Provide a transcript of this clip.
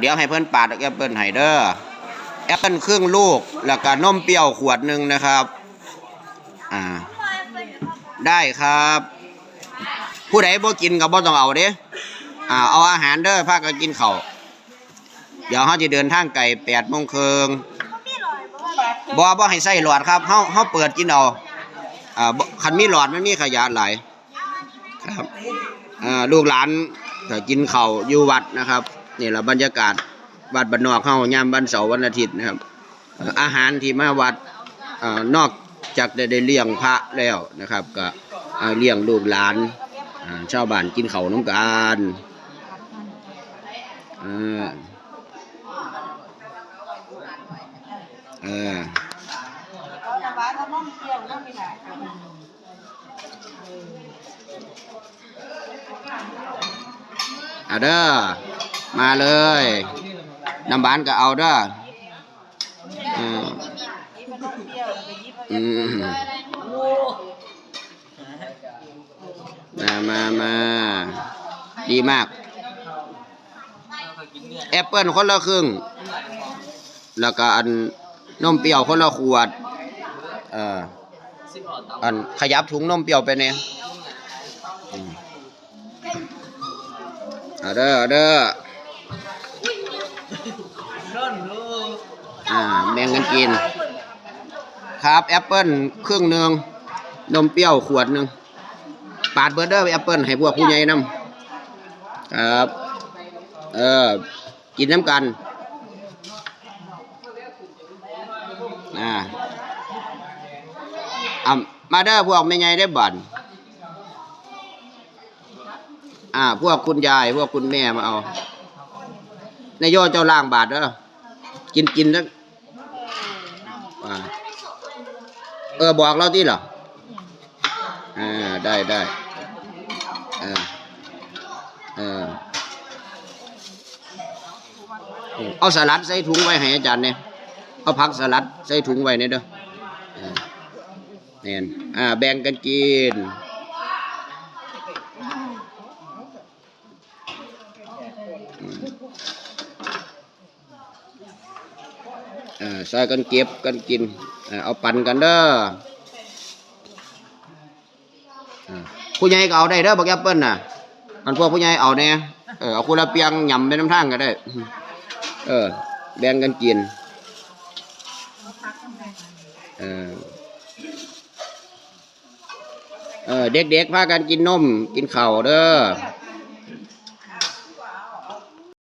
เดี๋ยวให้เพิ่อนปาดแอปเปิลให้เด้อแอปเปิลครึ่งลูก แล้วก็นมเปรี้ยวขวดหนึ่งนะครับ อ่า ได้ครับ ผู้ใดบ่กินก็บ่ต้องเอาเด้อ่า เอาอาหารเด้อพากันกินเข้าเดี๋ยวเฮาจะเดินทางไกล8โมงครึ่งบ่บ่ให้ใส่หลอดครับเฮาเฮาเปิดกินเอาอ่าคันมีหลอดมันมีขยะไหลครับอ่าลูกหลานก็กินเข้าอยู่วัดนะครับ นี่ละบรรยากาศวัดบ้านนอกเฮายามวันเสาร์วันอาทิตย์นะครับ อาหารที่มาวัดอนอกจากได้ได้เลี้ยงพระแล้วนะครับ ก็เลี้ยงลูกหลานชาวบ้านกินเขาน้ำกันเออเออเอาเด้อ มาเลยน้ำบานก็เอาด้ออืมมามามา ดีมาก แอปเปิลคนละครึ่ง แล้วก็อันนมเปรี้ยวคนละขวด เอ่อ อันขยับถุงนมเปรี้ยวไปเนี่ยเอาเด้อเอาเด้อ อ่าแบ่งกันกิน ครับแอปเปิลครึ่งหนึ่งนมเปรี้ยวขวดหนึ่งปาดเบอร์เดอร์แอปเปิลให้พวกผู้ใหญ่นำครับเออกินน้ำกันอ่าอะมาเด้อพวกแม่ใหญ่ได้บันอ่า พวกคุณยาย พวกคุณแม่มาเอา นายโยเจ้าล่างบาทเด้อกินกินแล้วอ่าเออบอกเราที่เหรออ่าได้ได้เออเออเอาสลัดใส่ถุงไว้ให้อาจารย์เนี่ยเอาผักสลัดใส่ถุงไว้เนี่ยเด้อเออเนี่ยอ่าแบ่งกันกิน อใส่กันเก็บกันกินเออเอาปั่นกันเด้อผู้ใหญ่ก็เอาได้เด้อบักแอปเปิ้ลน่ะอันพวกผู้ใหญ่เอาเนี่ยเออเอาคนละเปียงยำไปน้ำทางก็ได้ เออ แบ่งกันกินเออเด็กๆพากันกินนม กินข้าเด้อ